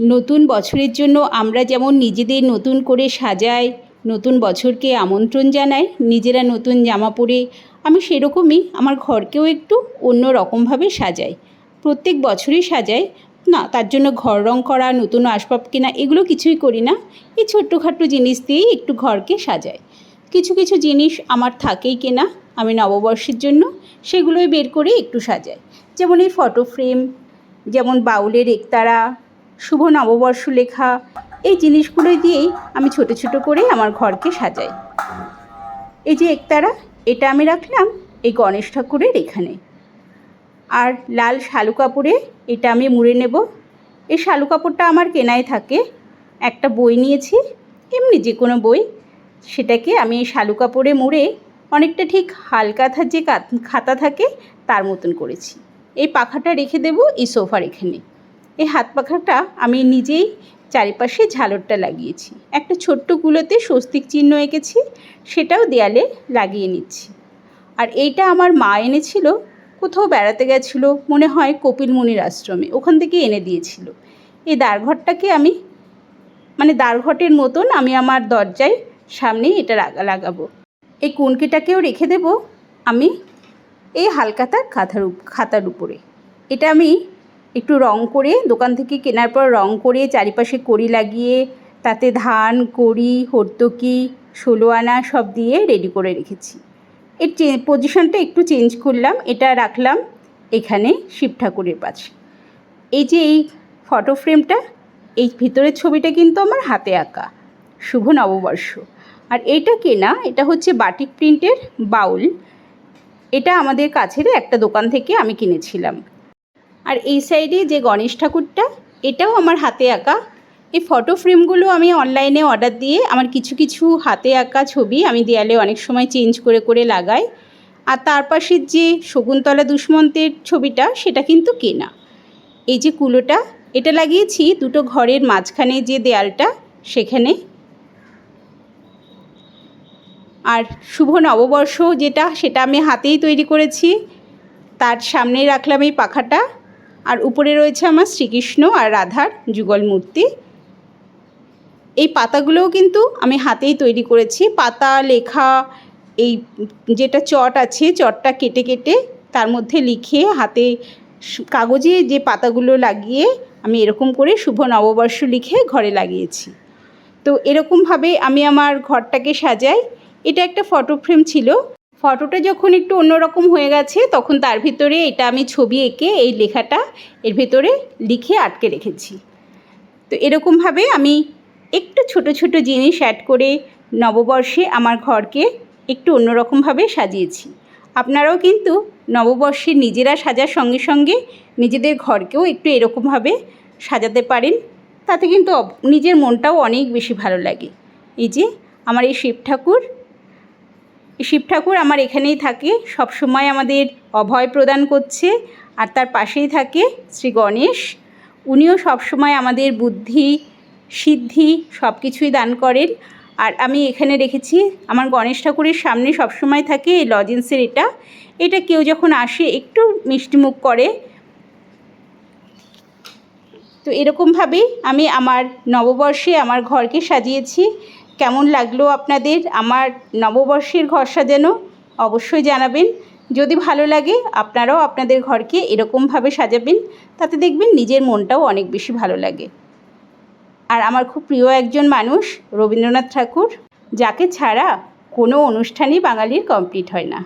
নতুন বছরের জন্য আমরা যেমন নিজেদের নতুন করে সাজাই, নতুন বছরকে আমন্ত্রণ জানাই, নিজেরা নতুন জামা পরে আমি সেরকমই আমার ঘরকেও একটু অন্য রকমভাবে সাজাই। প্রত্যেক বছরই সাজাই, না তার জন্য ঘর রং করা, নতুন আসবাব কেনা এগুলো কিছুই করি না। এই ছোট্টখাট্টো জিনিস দিয়েই একটু ঘরকে সাজাই। কিছু কিছু জিনিস আমার থাকেই কেনা আমি নববর্ষের জন্য সেগুলোই বের করে একটু সাজাই। যেমন এই ফটো ফ্রেম যেমন বাউলের একতারা শুভ নববর্ষ লেখা, এই জিনিসগুলো দিয়েই আমি ছোট ছোট করে আমার ঘরকে সাজাই। এই যে একতারা, এটা আমি রাখলাম এই গণেশ ঠাকুরের এখানে। আর লাল শালু কাপড়ে এটা আমি মুড়ে নেব। এই শালু কাপড়টা আমার কেনাই থাকে। একটা বই নিয়েছি, এমনি যে কোনো বই। সেটাকে আমি এই শালু কাপড়ে মুড়ে অনেকটা ঠিক হালকাথার যে খাতা থাকে, তার মতন করেছি। এই পাখাটা রেখে দেব এই সোফার এখানে। এই হাত পাখাটা আমি নিজেই চারিপাশে ঝালরটা লাগিয়েছি। একটা ছোট্ট কুলোতে স্বস্তিক চিহ্ন এঁকেছি, সেটাও দেয়ালে লাগিয়ে নিচ্ছি। আর এইটা আমার মা এনেছিল, কোথাও বেড়াতে গেছিল, মনে হয় কপিল মুনির আশ্রমে, ওখান থেকে এনে দিয়েছিল। এই দ্বারঘরটাকে আমি মানে দ্বারঘটের মতন আমি আমার দরজায় সামনেই এটা লাগাবো। এই কুনকিটাকেও রেখে দেব আমি এই হালকাতার খাতার খাতার উপরে। এটা আমি একটু রং করে, দোকান থেকে কেনার পর রং করে, চারিপাশে কড়ি লাগিয়ে, তাতে ধান, কড়ি হর্তকি ষোলো আনা সব দিয়ে রেডি করে রেখেছি। এর চে পজিশনটা একটু চেঞ্জ করলাম, এটা রাখলাম এখানে শিব ঠাকুরের পাশে। এই যে এই ফটো ফ্রেমটা এই ভিতরের ছবিটা কিন্তু আমার হাতে আঁকা, শুভ নববর্ষ। আর এটা কেনা, এটা হচ্ছে বাটিক প্রিন্টের বাউল, এটা আমাদের কাছের একটা দোকান থেকে আমি কিনেছিলাম। আর এই সাইডে যে গণেশ ঠাকুরটা, এটাও আমার হাতে আঁকা। এই ফটো ফ্রেমগুলো আমি অনলাইনে অর্ডার দিয়ে আমার কিছু কিছু হাতে আঁকা ছবি আমি দেয়ালে অনেক সময় চেঞ্জ করে করে লাগাই। আর তার পাশের যে শকুন্তলা দুষ্মন্তের ছবিটা, সেটা কিন্তু কেনা। এই যে কুলোটা, এটা লাগিয়েছি দুটো ঘরের মাঝখানে যে দেয়ালটা, সেখানে। আর শুভ নববর্ষ যেটা, সেটা আমি হাতেই তৈরি করেছি। তার সামনে রাখলাম এই পাখাটা। আর উপরে রয়েছে আমার শ্রীকৃষ্ণ আর রাধার যুগল মূর্তি। এই পাতাগুলোও কিন্তু আমি হাতেই তৈরি করেছি। পাতা, লেখা, এই যেটা চট আছে, চটটা কেটে কেটে তার মধ্যে লিখে হাতে কাগজে যে পাতাগুলো লাগিয়ে আমি এরকম করে শুভ নববর্ষ লিখে ঘরে লাগিয়েছি। তো এরকমভাবে আমি আমার ঘরটাকে সাজাই। এটা একটা ফটো ফ্রেম ছিল। ফটোটা যখন একটু অন্যরকম হয়ে গেছে, তখন তার ভিতরে এটা আমি ছবি এঁকে এই লেখাটা এর ভেতরে লিখে আটকে রেখেছি। তো এরকমভাবে আমি একটু ছোট ছোট জিনিস অ্যাড করে নববর্ষে আমার ঘরকে একটু অন্যরকমভাবে সাজিয়েছি। আপনারাও কিন্তু নববর্ষে নিজেরা সাজার সঙ্গে সঙ্গে নিজেদের ঘরকেও একটু এরকমভাবে সাজাতে পারেন। তাতে কিন্তু নিজের মনটাও অনেক বেশি ভালো লাগে। এই যে, আমার এই শিব ঠাকুর শিব ঠাকুর আমার এখানেই থাকে সব সময় আমাদের অভয় প্রদান করছে, আর তার পাশেই থাকে শ্রী গণেশ। উনিও সব সময় আমাদের বুদ্ধি, সিদ্ধি সব কিছুই দান করেন। আর আমি এখানে রেখেছি, আমার গণেশ ঠাকুরের সামনে সব সময় থাকে এই লজেন্সের এটা। এটা কেউ যখন আসে, একটু মিষ্টিমুখ করে। তো এরকমভাবেই আমি আমার নববর্ষে আমার ঘরকে সাজিয়েছি। কেমন লাগল আপনাদের? আমার নববর্ষের ঘর সাজানো অবশ্যই জানাবেন। যদি ভালো লাগে, আপনারাও আপনাদের ঘরকে এরকমভাবে সাজাবেন, তাতে দেখবেন নিজের মনটাও অনেক বেশি ভালো লাগে। আর আমার খুব প্রিয় একজন মানুষ, রবীন্দ্রনাথ ঠাকুর, যাকে ছাড়া কোনো অনুষ্ঠানই বাঙালির কমপ্লিট হয় না।